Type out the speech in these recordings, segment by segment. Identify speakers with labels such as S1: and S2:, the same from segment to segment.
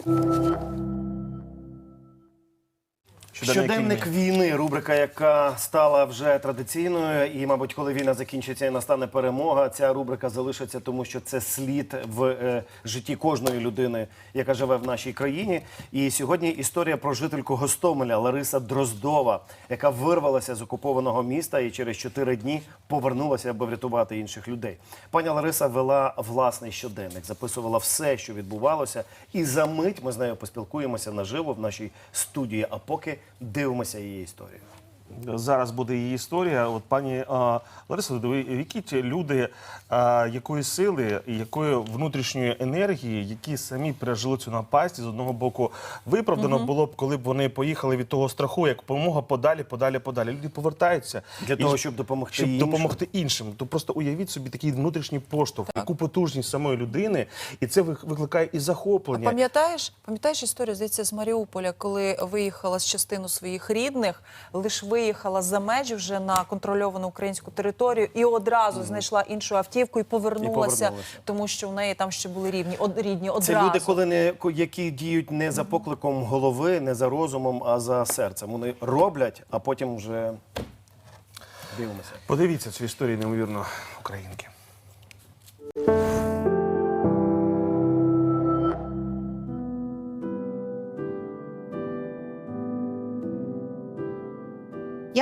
S1: Música Щоденник війни, рубрика, яка стала вже традиційною, і, мабуть, коли війна закінчиться і настане перемога, ця рубрика залишиться, тому що це слід в е, житті кожної людини, яка живе в нашій країні. І сьогодні історія про жительку Гостомеля Лариса Дроздова, яка вирвалася з окупованого міста і через чотири дні повернулася, аби врятувати інших людей. Пані Лариса вела власний щоденник, записувала все, що відбувалося, і за мить ми з нею поспілкуємося наживо в нашій студії. А поки дивимося її історію.
S2: Зараз буде її історія. От пані а, Лариса, ви- які ті люди, а, якої сили якої внутрішньої енергії, які самі пережили цю напасть, і з одного боку виправдано було б, коли б вони поїхали від того страху, як помога подалі, подалі, подалі. Люди повертаються
S1: Для
S2: І
S1: того, щоб допомогти
S2: щоб
S1: іншим.
S2: допомогти іншим. То просто уявіть собі такий внутрішній поштовх, яку потужність самої людини, і це вик- викликає і захоплення.
S3: Пам'ятаєш, пам'ятаєш історію, здається, з Маріуполя, коли виїхала з частину своїх рідних, лише виїхала за межі вже на контрольовану українську територію і одразу знайшла іншу автівку і повернулася,
S1: повернулася.
S3: тому що в неї там ще були рівні, од, рідні одразу.
S1: Це люди, коли не які діють не за покликом голови, не за розумом, а за серцем. Вони роблять, а потім вже дивимося.
S2: Подивіться цю історію неймовірно українки.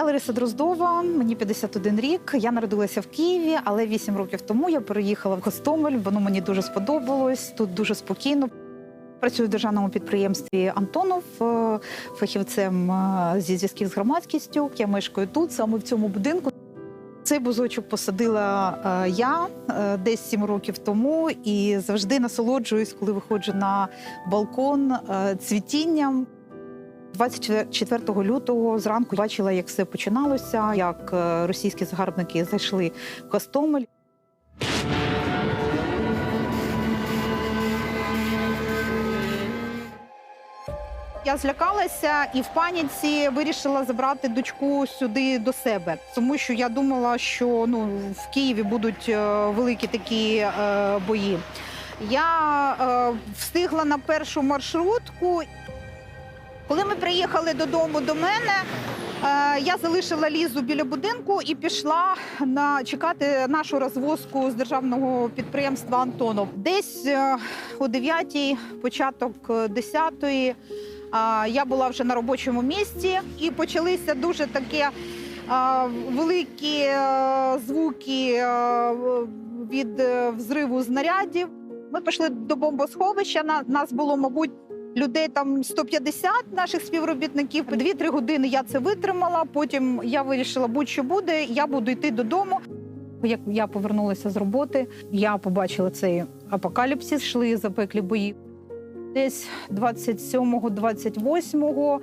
S4: Я Лариса Дроздова, мені 51 рік. Я народилася в Києві, але 8 років тому я переїхала в Гостомель. Воно мені дуже сподобалось. Тут дуже спокійно. Працюю в державному підприємстві Антонов е, фахівцем е, зі зв'язків з громадськістю. Я мешкаю тут, саме в цьому будинку. Цей бузочок посадила е, я десь 7 років тому і завжди насолоджуюсь, коли виходжу на балкон цвітінням. 24 лютого зранку бачила, як все починалося, як е, російські загарбники зайшли в Гостомель. Я злякалася і в паніці вирішила забрати дочку сюди до себе, тому що я думала, що ну в Києві будуть е, великі такі е, бої. Я е, встигла на першу маршрутку. Коли ми приїхали додому до мене, е, я залишила лізу біля будинку і пішла на чекати нашу розвозку з державного підприємства Антонов. Десь е, о 9-й, початок 10-ї, я була вже на робочому місці і почалися дуже такі великі е, звуки е, від е, взриву знарядів. Ми пішли до бомбосховища. Нас було, мабуть, людей там 150 наших співробітників. Дві-три години я це витримала. Потім я вирішила, будь-що буде, я буду йти додому. Як я повернулася з роботи, я побачила цей апокаліпсис, йшли запеклі бої. Десь 27-28 е,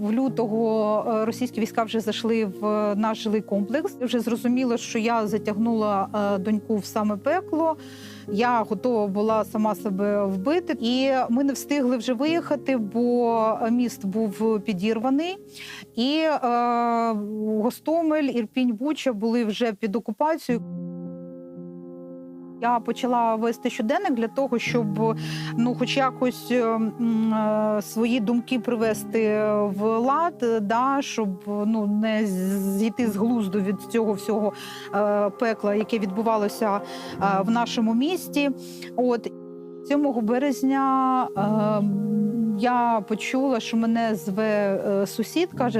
S4: в лютого е, російські війська вже зайшли в наш жилий комплекс. Вже зрозуміло, що я затягнула е, доньку в саме пекло. Я готова була сама себе вбити, і ми не встигли вже виїхати, бо міст був підірваний. І е, Гостомель, Ірпінь, Буча були вже під окупацією. Я почала вести щоденник для того, щоб ну, хоч якось е, е, свої думки привести в лад, е, да, щоб ну, не зійти з глузду від цього всього пекла, яке відбувалося в нашому місті. От 7 березня я почула, що мене зве сусід, каже: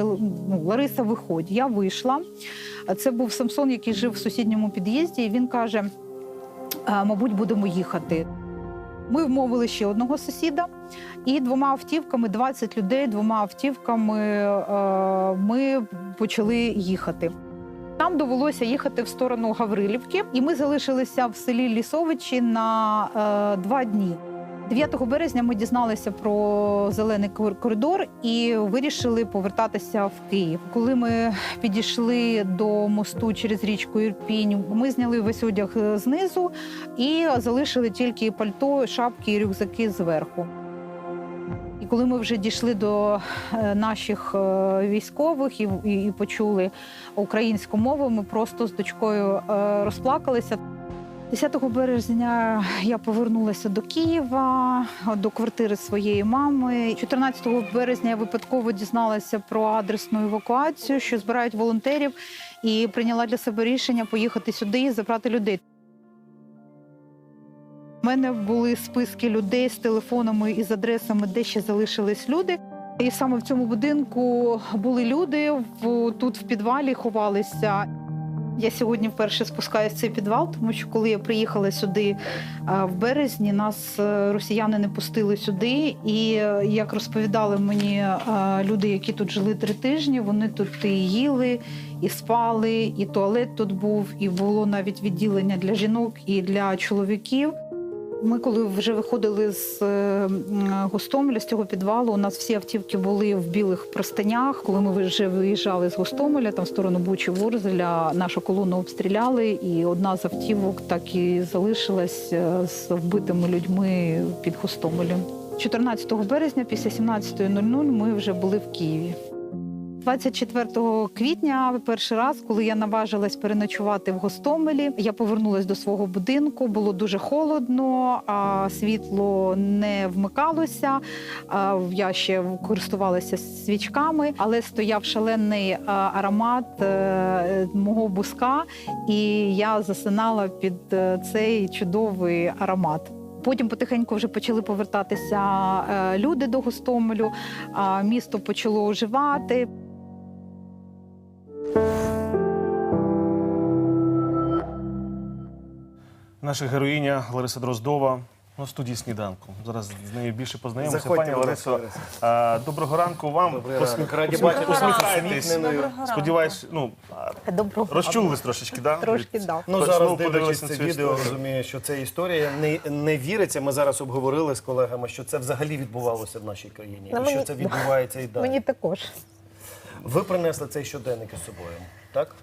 S4: ну, Лариса, виходь. Я вийшла. Це був Самсон, який жив в сусідньому під'їзді, і він каже: «Е, мабуть, будемо їхати. Ми вмовили ще одного сусіда, і двома автівками, 20 людей, двома автівками ми почали їхати. Нам довелося їхати в сторону Гаврилівки, і ми залишилися в селі Лісовичі на два дні. 9 березня ми дізналися про зелений коридор і вирішили повертатися в Київ. Коли ми підійшли до мосту через річку Ірпінь, ми зняли весь одяг е, знизу і залишили тільки пальто, шапки і рюкзаки зверху. І коли ми вже дійшли до е, наших е, військових і, і, почули українську мову, ми просто з дочкою розплакалися. 10 березня я повернулася до Києва, до квартири своєї мами. 14 березня я випадково дізналася про адресну евакуацію, що збирають волонтерів, і прийняла для себе рішення поїхати сюди і забрати людей. У мене були списки людей з телефонами і з адресами, де ще залишились люди. І саме в цьому будинку були люди тут в підвалі ховалися. Я сьогодні вперше спускаюся в цей підвал, тому що коли я приїхала сюди в березні, нас е, росіяни не пустили сюди. І е, як розповідали мені люди, які тут жили три тижні, вони тут і їли, і спали, і туалет тут був, і було навіть відділення для жінок і для чоловіків. Ми, коли вже виходили з е, Гостомеля, з цього підвалу, у нас всі автівки були в білих простинях. Коли ми вже виїжджали з Гостомеля, там в сторону Бучі Ворзеля, нашу колону обстріляли, і одна з автівок так і залишилась е, з вбитими людьми під Гостомелем. 14 березня, після 17.00 ми вже були в Києві. 24 квітня, перший раз, коли я наважилась переночувати в Гостомелі, я повернулась до свого будинку. Було дуже холодно, а світло не вмикалося. Я ще користувалася свічками, але стояв шалений аромат е, мого буска, і я засинала під е, цей чудовий аромат. Потім потихеньку вже почали повертатися е, люди до Гостомелю, місто почало оживати.
S2: Наша героїня Лариса Дроздова на студії сніданку. Зараз з нею більше познайомимося.
S1: Заходьте,
S2: Пані Ларисо, а, доброго ранку вам.
S1: Раді бачити
S2: Посміхайтесь. Сподіваюсь, ну
S5: Доброго
S2: розчулились трошечки, да?
S5: Трошки, да.
S1: Ну зараз дивлячись це відео, розумію, що це історія не, не віриться. Ми зараз обговорили з колегами, що це взагалі відбувалося в нашій країні,
S5: Ну,
S1: і що
S5: мені-
S1: це відбувається і далі.
S5: Мені також.
S1: Ви принесли цей щоденник із собою, так?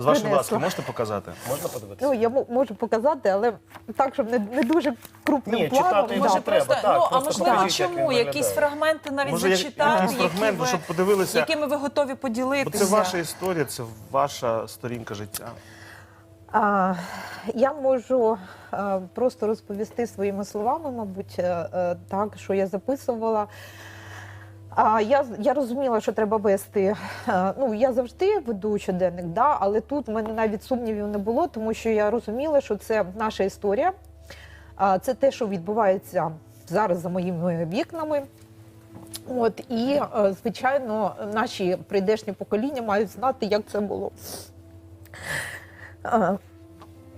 S2: З вашої ласки можете показати?
S1: Можна подивитися?
S5: Ну, я м- можу показати, але так, щоб не, не дуже крупним
S1: Ні,
S5: планом.
S1: читати. Може, треба,
S3: просто,
S1: так,
S3: ну, а
S1: просто
S3: можливо,
S1: покажіть, як він
S3: чому?
S1: виглядає.
S3: Якісь фрагменти навіть
S2: Може,
S3: зачитати,
S2: якісь фрагменти,
S3: які ви,
S2: щоб подивилися?
S3: якими ви готові
S2: Бо
S3: поділитися.
S2: це ваша історія, це ваша сторінка життя.
S5: А, я можу е, просто розповісти своїми словами, мабуть, е, е, так, що я записувала. А я, я розуміла, що треба вести. е, Ну, я завжди веду щоденник, да, але тут в мене навіть сумнівів не було, тому що я розуміла, що це наша історія, це те, що відбувається зараз за моїми вікнами. От і, е, звичайно, наші прийдешні покоління мають знати, як це було.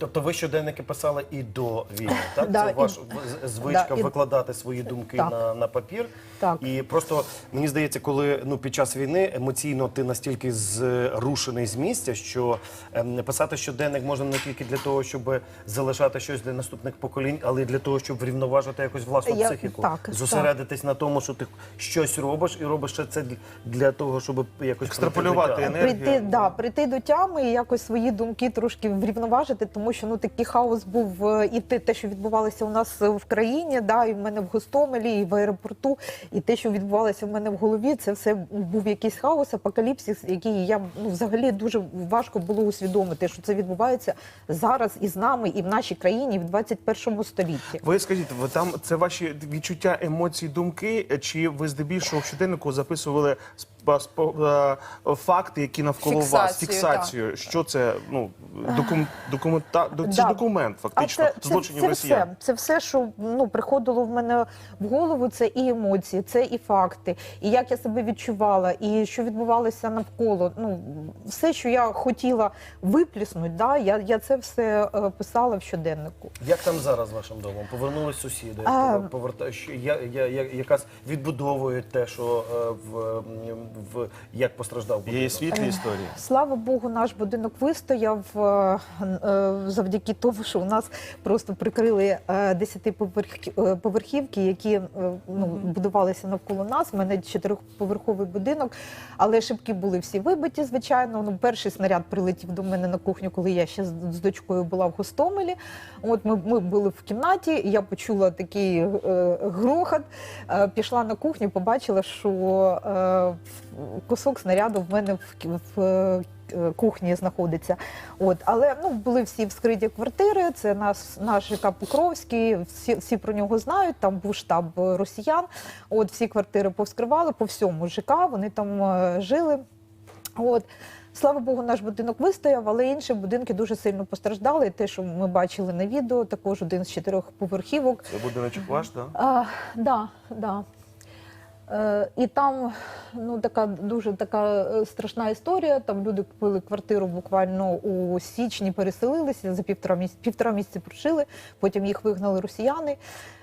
S1: Тобто ви щоденники писали і до війни, так?
S5: Да,
S1: це
S5: і-
S1: ваша в- звичка
S5: Да, і-
S1: викладати свої думки
S5: Так.
S1: на, на папір.
S5: Так.
S1: І просто мені здається, коли ну під час війни емоційно ти настільки зрушений з місця, що ем, писати щоденник можна не тільки для того, щоб залишати щось для наступних поколінь, але й для того, щоб врівноважити якось власну
S5: Я-
S1: психіку,
S5: так,
S1: зосередитись на тому, що ти щось робиш, і робиш ще це для того, щоб якось
S2: Екстраполювати
S1: прийти до тями.
S2: енергію.
S5: Прийти, да, прийти до тями і якось свої думки трошки врівноважити, тому що ну такий хаос був е, і те, те, що відбувалося у нас в країні, да, і в мене в Гостомелі, і в аеропорту, і те, що відбувалося в мене в голові, це все був якийсь хаос, апокаліпсис, який я ну взагалі дуже важко було усвідомити, що це відбувається зараз і з нами, і в нашій країні в 21 столітті.
S2: Ви скажіть, ви там це ваші відчуття, емоції, думки, чи ви здебільшого в щоденнику записували е, факти, які навколо вас,
S3: Фіксацію,
S2: фіксацію? Що це? Ну докум, документа, до- це
S5: Да.
S2: документ, фактично,
S5: це,
S2: злочинів
S5: це, це
S2: росіян.
S5: все, це все, що ну приходило в мене в голову. Це і емоції, це і факти, і як я себе відчувала, і що відбувалося навколо. Ну все, що я хотіла випліснути, да, я, я це все е, писала в щоденнику.
S1: Як там зараз вашим домом? Повернулись сусіди?
S5: А-
S1: Поверта... що- я, я, я, якась відбудовують те, що е, в, в як постраждав будинок?
S2: і світлі історії.
S5: Слава Богу, наш будинок вистояв е, е, завдяки тому, що у нас просто прикрили е, десятиповерхівки, які е, ну, будувалися навколо нас. У мене чотирьохповерховий будинок, але шибки були всі вибиті, звичайно. Ну, перший снаряд прилетів до мене на кухню, коли я ще з, з дочкою була в Гостомелі. От ми, ми були в кімнаті, я почула такий е, грохот, е, пішла на кухню, побачила, що е, кусок снаряду в мене в, в е, е, кухні знаходиться. От, але ну, були всі вскриті квартири. Це наш, наш ЖК Покровський, всі, всі про нього знають. Там був штаб росіян. От всі квартири повскривали по всьому ЖК. Вони там е, жили. От. Слава Богу, наш будинок вистояв, але інші будинки дуже сильно постраждали. Те, що ми бачили на відео, також один з чотирьох поверхівок.
S2: Це будиночок ваш, так?
S5: Да, да. Е, і там ну, така дуже така е, страшна історія. Там люди купили квартиру буквально у січні, переселилися за півтора місяця, півтора місяці прожили, потім їх вигнали росіяни,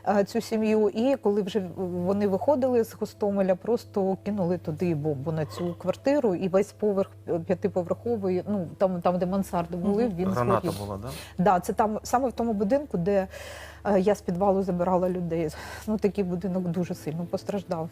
S5: е, цю сім'ю. І коли вже вони виходили з Гостомеля, просто кинули туди бомбу на цю квартиру, і весь поверх е, п'ятиповерховий, ну там, там де мансарди були, він
S2: Граната
S5: згорів.
S2: була, так?
S5: Да, це там саме в тому будинку, де я з підвалу забирала людей. Ну такий будинок дуже сильно постраждав.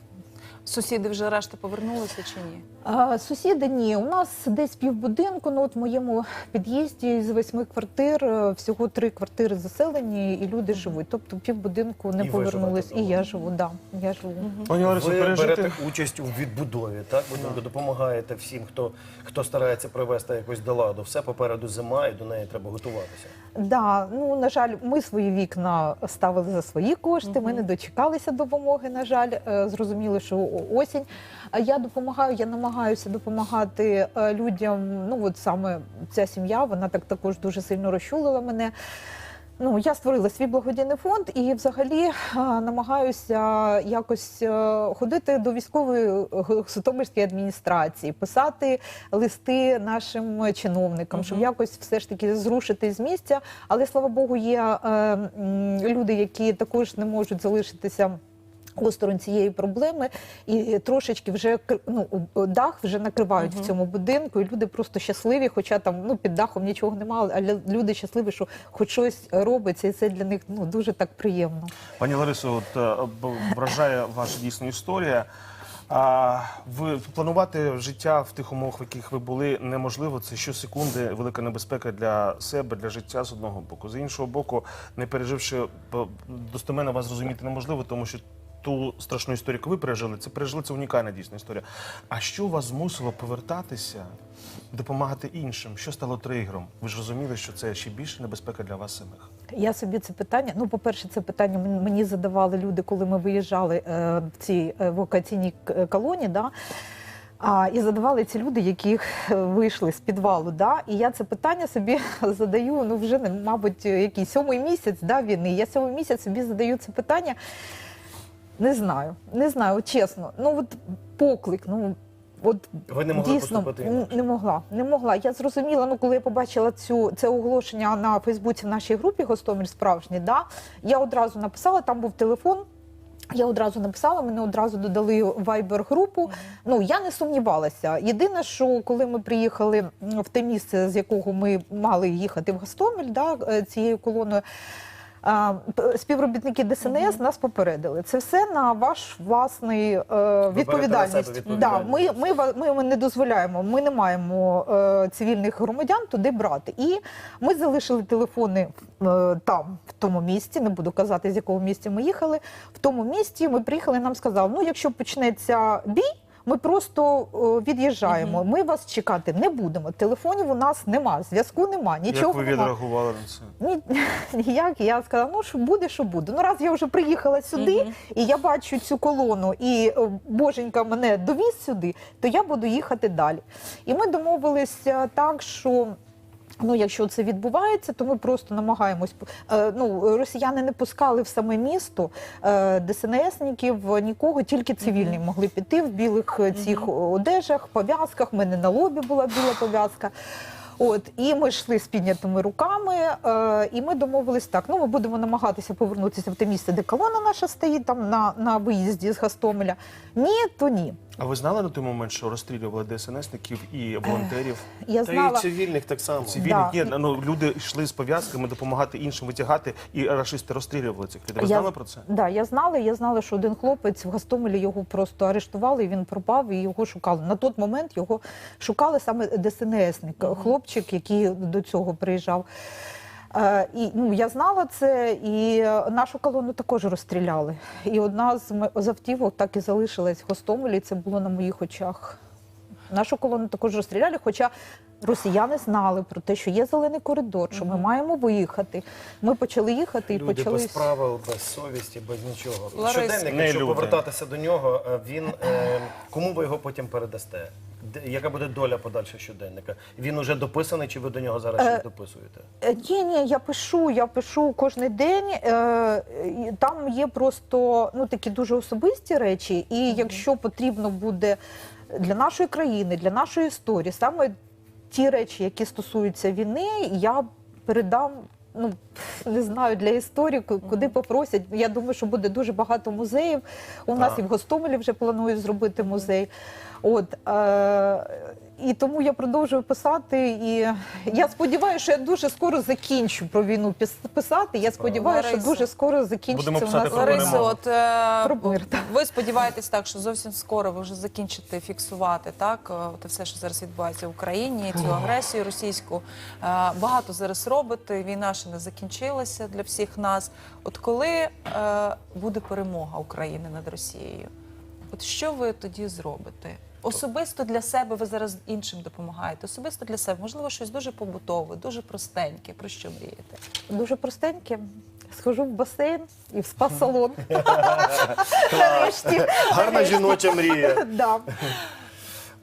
S3: Сусіди вже решта повернулися чи ні?
S5: А, сусіди ні, у нас десь півбудинку. Ну от в моєму під'їзді з восьми квартир е, всього три квартири заселені, і люди живуть. Тобто півбудинку не
S1: І
S5: повернулись.
S1: живете
S5: І я живу. Да, я живу.
S2: Пані Ларисо,
S1: Ви
S2: пережити...
S1: берете участь у відбудові, так? Ви допомагаєте всім, хто, хто старається привести якось до ладу. Все попереду зима, і до неї треба готуватися.
S5: Да, ну на жаль, ми свої вікна ставили за свої кошти. Ми не дочекалися допомоги. На жаль, Е, зрозуміли, що осінь. А я допомагаю, я намагаюся допомагати е, людям. Ну от саме ця сім'я, вона так також дуже сильно розчулила мене. Ну, я створила свій благодійний фонд і взагалі е, намагаюся якось е, ходити до військової е, Житомирської адміністрації, писати листи нашим чиновникам, щоб якось все ж таки зрушити з місця. Але слава Богу, є е, люди, які також не можуть залишитися. Осторонь цієї проблеми і трошечки вже ну, дах вже накривають в цьому будинку, і люди просто щасливі, хоча там ну під дахом нічого немає, але люди щасливі, що хоч щось робиться, і це для них ну дуже так приємно.
S2: Пані Ларисо, от е, вражає ваша дійсно історія. А ви планувати життя в тих умовах, в яких ви були, неможливо. Це щосекунди велика небезпека для себе, для життя з одного боку. З іншого боку, не переживши достеменно вас зрозуміти неможливо, тому що ту страшну історію, яку ви пережили, це пережили це унікальна дійсна історія. А що вас змусило повертатися, допомагати іншим? Що стало тригером? Ви ж розуміли, що це ще більше небезпека для вас самих.
S5: Я собі це питання. Ну, по-перше, це питання мені задавали люди, коли ми виїжджали е, в цій евакуаційній к- колоні. Да? А, і задавали ці люди, які е, вийшли з підвалу. Да? І я це питання собі задаю, ну вже мабуть, який сьомий місяць да, війни. Я сьомий місяць собі задаю це питання. Не знаю, не знаю, чесно. Ну от поклик, ну от
S1: Ви не могли
S5: дійсно
S1: поступити
S5: н-
S1: інакше?
S5: не могла. Не могла. Я зрозуміла, ну коли я побачила цю це оголошення на Фейсбуці в нашій групі Гостомель справжній, да, я одразу написала, там був телефон. Я одразу написала, мене одразу додали в Viber групу. Ну я не сумнівалася. Єдине, що коли ми приїхали м, в те місце, з якого ми мали їхати в Гостомель, да, е, цією колоною. Співробітники ДСНС нас попередили. Це все на ваш власний е, відповідальність. Да, ми, ми, ми, ми не дозволяємо, ми не маємо е, цивільних громадян туди брати. І ми залишили телефони е, там, в тому місці. Не буду казати, з якого місця ми їхали. В тому місці ми приїхали. Нам сказали, ну якщо почнеться бій. Ми просто е, від'їжджаємо. Ми вас чекати не будемо. Телефонів у нас нема, зв'язку нема, нічого
S2: Як ви відреагували на це?
S5: Ні, ніяк. Я сказала, ну що буде, що буде. Ну раз я вже приїхала сюди, і я бачу цю колону, і е, боженька мене довіз сюди, то я буду їхати далі. І ми домовилися так, що. Ну, якщо це відбувається, то ми просто намагаємось. Е, ну, росіяни не пускали в саме місто е, ДСНСників, нікого, тільки цивільні могли піти в білих е, цих одежах, пов'язках. У мене на лобі була біла пов'язка. От і ми йшли з піднятими руками, е, і ми домовились так. Ну, ми будемо намагатися повернутися в те місце, де колона наша стоїть, там на, на виїзді з Гастомеля. Ні, то ні.
S2: А ви знали на той момент, що розстрілювали ДСНСників і волонтерів?
S5: Я
S1: Та і цивільних так само.
S2: Цивільних
S5: Да.
S2: ні, ну люди йшли з пов'язками допомагати іншим витягати, і рашисти розстрілювали цих людей. Ви
S5: Я-
S2: знали про це?
S5: Да, я знала, я знала, що один хлопець в Гастомелі його просто арештували, і він пропав, і його шукали. На той момент його шукали саме ДСНСник, хлопчик, який до цього приїжджав. Е, і ну, я знала це, і нашу колону також розстріляли. І одна з автівок так і залишилась в Гостомелі. Це було на моїх очах. Нашу колону також розстріляли, хоча росіяни знали про те, що є зелений коридор, що ми маємо виїхати. Ми почали їхати і
S1: Люди
S5: почали
S1: без правил, без совісті, без нічого. Щоденник,
S2: Не
S1: якщо
S2: люди.
S1: повертатися до нього, е, він е, кому ви його потім передасте? Де- Яка буде доля подальша щоденника? Він уже дописаний, чи ви до нього зараз щось дописуєте?
S5: Е, Ні, ні, я пишу, я пишу кожен день. Е, і там є просто ну такі дуже особисті речі. І якщо потрібно буде для нашої країни, для нашої історії, саме ті речі, які стосуються війни, я передам. Ну не знаю для історії, куди попросять. Я думаю, що буде дуже багато музеїв. У нас і в Гостомелі вже планують зробити музей. От е, і тому я продовжую писати. І я сподіваюся, що я дуже скоро закінчу про війну пис- писати. Я сподіваюся, що
S3: Лариса.
S5: дуже скоро закінчиться
S2: Будемо
S5: у
S2: писати
S5: нас
S2: про.
S3: Ларисо, от е,
S5: Про мир, так.
S3: ви сподіваєтесь так, що зовсім скоро ви вже закінчите фіксувати так, е, от все, що зараз відбувається в Україні, цю агресію російську. Е, Багато зараз робите. Війна ще не закінчилася для всіх нас. От коли е, буде перемога України над Росією, от що ви тоді зробите? Особисто для себе ви зараз іншим допомагаєте. Особисто для себе, можливо, щось дуже побутове, дуже простеньке. Про що мрієте?
S5: Дуже простеньке. Схожу в басейн і в спа-салон. Нарешті.
S1: Гарна жіноча мрія.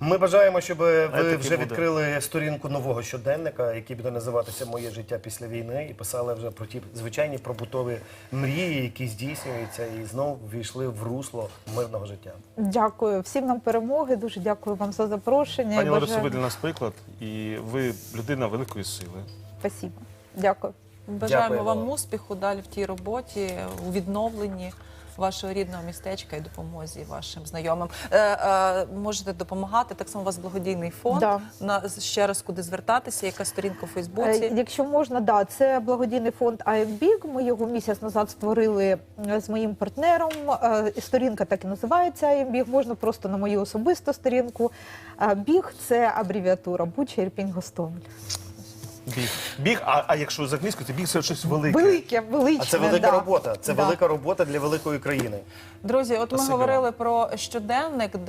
S1: Ми бажаємо, щоб ви вже
S2: буде.
S1: відкрили сторінку нового щоденника, який буде називатися Моє життя після війни, і писали вже про ті звичайні побутові мрії, які здійснюються, і знову війшли в русло мирного життя.
S5: Дякую всім нам перемоги. Дуже дякую вам за запрошення.
S2: Пані Ларисо, ви для нас приклад, і ви людина великої сили.
S5: Спасибо. Дякую.
S3: Бажаємо вам. успіху далі в тій роботі, у відновленні вашого рідного містечка і допомозі вашим знайомим. Е, е, можете допомагати. Так само у вас благодійний фонд.
S5: Да.
S3: На ще раз куди звертатися, яка сторінка у
S5: Е,
S3: Фейсбуці.
S5: Якщо можна, да, це благодійний фонд IMBIG. Ми його місяць назад створили е, з моїм партнером. Е, Сторінка так і називається IMBIG. Можна просто на мою особисту сторінку. Е, Біг це абревіатура Буча Ірпінь Гостомель.
S2: Біг. Біг, а, а якщо з англійською, то біг це щось велике.
S5: Велике, величне.
S1: А це велика
S5: да.
S1: робота. Це
S5: Да.
S1: велика робота для великої країни.
S3: Друзі, от ми
S2: Спасибі
S3: говорили про щоденник.